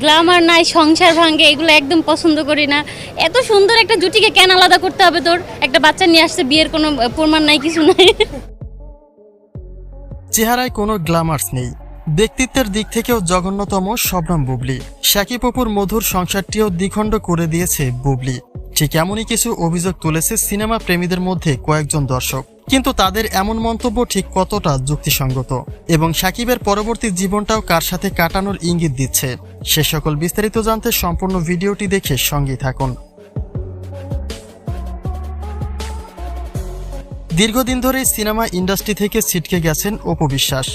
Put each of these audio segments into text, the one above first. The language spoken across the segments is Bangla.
গ্লামার নাই, সংসার ভাঙ্গে এগুলো একদম পছন্দ করি না। এত সুন্দর একটা জুটিকে কেন আলাদা করতে হবে তোর? একটা বাচ্চা নিয়ে আসছে, বিয়ের কোনো প্রমাণ নাই, কিছু নাই। চেহারায় কোনো গ্ল্যামার্স নেই। ব্যক্তিত্বের দিক থেকেও জঘন্যতম শবনম বুবলি। শাকিব অপুর মধুর সংসারটিও দ্বিখণ্ড করে দিয়েছে বুবলি। ঠিক এমনই কিছু অভিযোগ তুলেছে সিনেমা প্রেমীদের মধ্যে কয়েকজন দর্শক। কিন্তু তাদের এমন মন্তব্য ঠিক কতটা যুক্তিসঙ্গত? এবং সাকিবের পরবর্তী জীবনটাও কার সাথে কাটানোর ইঙ্গিত দিচ্ছে? সে সকল বিস্তারিত জানতে সম্পূর্ণ ভিডিওটি দেখে সঙ্গে থাকুন। দীর্ঘদিন ধরে সিনেমা ইন্ডাস্ট্রি থেকে ছিটকে গেছেন অপু বিশ্বাস।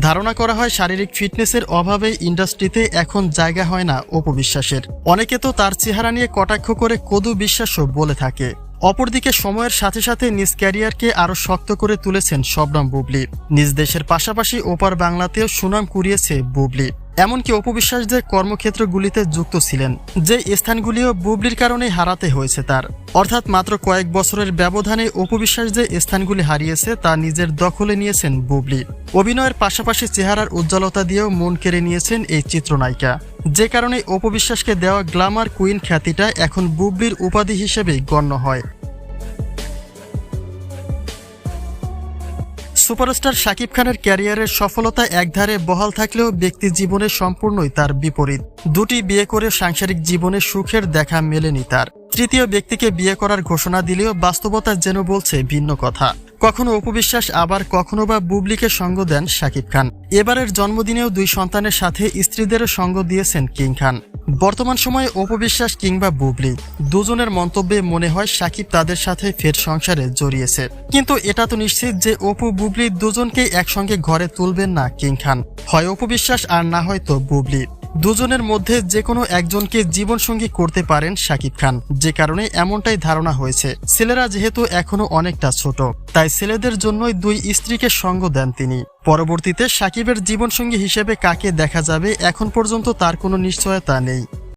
ধারণা করা হয় শারীরিক ফিটনেসের অভাবে ইন্ডাস্ট্রিতে এখন জায়গা হয় না অপু বিশ্বাসের। অনেকে তো তার চেহারা নিয়ে কটাক্ষ করে কদু বিশ্বাসও বলে থাকে। অপরদিকে সময়ের সাথে সাথে নিজ ক্যারিয়ারকে আরও শক্ত করে তুলেছেন শবনম বুবলি। নিজ দেশের পাশাপাশি ওপার বাংলাতেও সুনাম কুড়িয়েছে বুবলি। এমনকি অপবিশ্বাসদের কর্মক্ষেত্রগুলিতে যুক্ত ছিলেন, যে স্থানগুলিও বুবলির কারণে হারাতে হয়েছে তার। অর্থাৎ মাত্র কয়েক বছরের ব্যবধানে অপবিশ্বাস যে স্থানগুলি হারিয়েছে, তা নিজের দখলে নিয়েছেন বুবলি। অভিনয়ের পাশাপাশি চেহারার উজ্জ্বলতা দিয়েও মন কেড়ে নিয়েছেন এই চিত্রনায়িকা। যে কারণে অপবিশ্বাসকে দেওয়া গ্ল্যামার কুইন খ্যাতিটা এখন বুবলির উপাধি হিসেবেই গণ্য হয়। সুপারস্টার শাকিব খানের ক্যারিয়ারের সফলতা একধারে বহাল থাকলেও ব্যক্তি জীবনে সম্পূর্ণই তার বিপরীত। দুটি বিয়ে করে সাংসারিক জীবনে সুখের দেখা মেলেনি তার। তৃতীয় ব্যক্তিকে বিয়ে করার ঘোষণা দিলেও বাস্তবতা যেন বলছে ভিন্ন কথা। কখনো উপবিশ্বাস আবার কখনো বা বুবলিকে সঙ্গ দেন শাকিব খান। এবারের জন্মদিনেও দুই সন্তানের সাথে স্ত্রীদেরও সঙ্গ দিয়েছেন কিং খান। বর্তমান সময়ে অপবিশ্বাস কিংবা বুবলি দুজনের মন্তব্যে মনে হয় সাকিব তাদের সাথে ফের সংসারে জড়িয়েছে। কিন্তু এটা তো নিশ্চিত যে অপু, বুবলি দুজনকে একসঙ্গে ঘরে তুলবেন না কিং খান। হয় অপবিশ্বাস আর না হয়তো বুবলি। দুজনের মধ্যে যে কোনো একজনকে জীবনসঙ্গী করতে পারেন শাকিব খান। যে কারণে এমনটাই ধারণা হয়েছে। ছেলেরা যেহেতু এখনও অনেকটা ছোট, তাই ছেলেদের জন্যই দুই স্ত্রীকে সঙ্গ দেন তিনি। পরবর্তীতে সাকিবের জীবনসঙ্গী হিসেবে কাকে দেখা যাবে, এখন পর্যন্ত তার কোনো নিশ্চয়তা নেই।